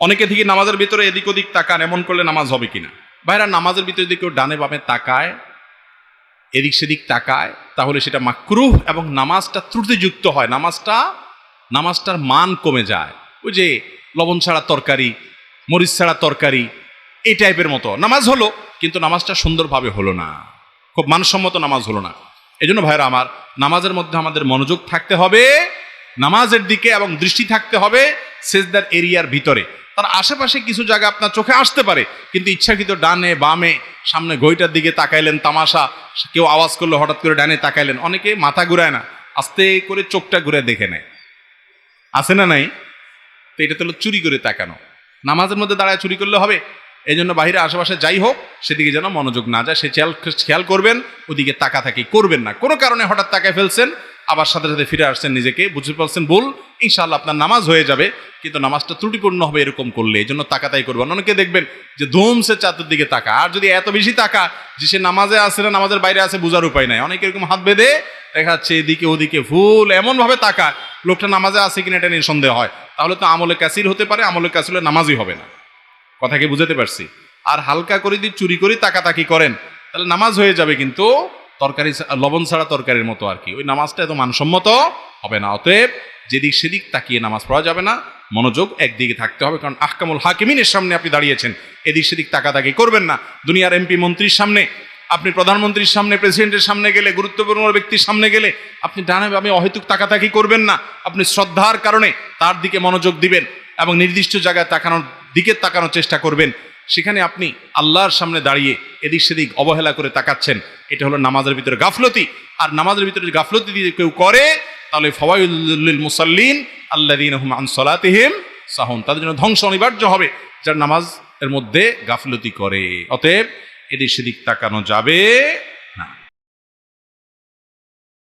অনেকে থেকে নামাজের ভিতরে এদিক ওদিক তাকান, এমন করলে নামাজ হবে কিনা? ভাইরা, নামাজের ভিতরে যদি কেউ ডানে বামে তাকায়, এদিক সেদিক তাকায়, তাহলে সেটা মাকরুহ এবং নামাজটা ত্রুটিযুক্ত হয়। নামাজটা, নামাজটার মান কমে যায়। ওই যে লবণ ছাড়া তরকারি, মরিচ ছাড়া তরকারি, এই টাইপের মতো। নামাজ হলো, কিন্তু নামাজটা সুন্দরভাবে হলো না। খুব মানসম্মত নামাজ হলো না। এই জন্য ভাইরা আমার, নামাজের মধ্যে আমাদের মনোযোগ থাকতে হবে। নামাজের দিকে এবং দৃষ্টি থাকতে হবে সেজদার এরিয়ার ভিতরে। তার আশেপাশে কিছু জায়গা আপনার চোখে আসতে পারে, কিন্তু ইচ্ছাকৃত ডানে, বামে, সামনে গইটার দিকে তাকাইলেন, তামাশা, কেউ আওয়াজ করল, হঠাৎ করে ডানে তাকাইলেন, অনেকে মাথা ঘুরায় না, আস্তে করে চোখটা ঘুরে দেখে নেয়। আছে না নাই? তো এটা তো চুরি করে তাকানো। নামাজের মধ্যে দাঁড়ায় চুরি করলে হবে এই জন্য বাহিরে আশেপাশে যাই হোক, সেদিকে যেন মনোযোগ না যায়, সে খেয়াল খেয়াল করবেন, ওদিকে তাকা থাকি করবেন না। কোনো কারণে হঠাৎ তাকায় ফেলছেন আবার সাথে সাথে ফিরে আসছেন নিজেকে। বুঝতে পারছেন? ভুল? ইনশাআল্লাহ আপনার নামাজ হয়ে যাবে, কিন্তু নামাজটা ত্রুটিপূর্ণ হবে এরকম করলে এই জন্য তাকাতাই করবেন। অনেকে দেখবেন যে ধুমসে চাতুর দিকে তাকা আর যদি এত বেশি তাকা যে সে নামাজে আসে না, নামাজের বাইরে আছে বোঝার উপায় নাই। অনেকে এরকম হাত বেঁধে দেখা যাচ্ছে এদিকে ওদিকে ভুল এমন ভাবে তাকা লোকটা নামাজে আছে কিনা এটা নিয়ে সন্দেহ হয়। তাহলে তো আমলে কাসির হতে পারে, আমলে হলে নামাজই হবে না। কথাকে বুঝাতে পারছি? আর হালকা করে যদি চুরি করে তাকাতাকি করেন, তাহলে নামাজ হয়ে যাবে কিন্তু তরকারি লবণ ছাড়া তরকারির মতো আর কি। ওই নামাজটা এত মানসম্মত হবে না। অতএব যেদিক সেদিক তাকিয়ে নামাজ পড়া যাবে না। মনোযোগ একদিকে থাকতে হবে, কারণ আহকামুল হাকিমিনের সামনে আপনি দাঁড়িয়েছেন। এদিক সেদিক তাকাতাকি করবেন না। দুনিয়ার এমপি মন্ত্রীর সামনে, আপনি প্রধানমন্ত্রীর সামনে, প্রেসিডেন্টের সামনে গেলে, গুরুত্বপূর্ণ ব্যক্তির সামনে গেলে আপনি ডানে বামে অহেতুক তাকাতাকি করবেন না। আপনি শ্রদ্ধার কারণে তার দিকে মনোযোগ দিবেন এবং নির্দিষ্ট জায়গায় তাকানোর, দিকে তাকানোর চেষ্টা করবেন। সেখানে আপনি আল্লাহর সামনে দাঁড়িয়ে এদিক সেদিক অবহেলা করে তাকাচ্ছেন। এটা হলো নামাজের ভিতরে গাফলতি। আর নামাজের ভিতরে গাফলতি দিয়ে কেউ করে, তাহলে ফওয়াইল মুসাল্লিন আল্লাদিন আন সলাতিহিম সাহন। তাদের জন্য ধ্বংস অনিবার্য হবে। যার নামাজ এর মধ্যে গাফলতি করে। অতএব এদিক সেদিক তাকানো যাবে।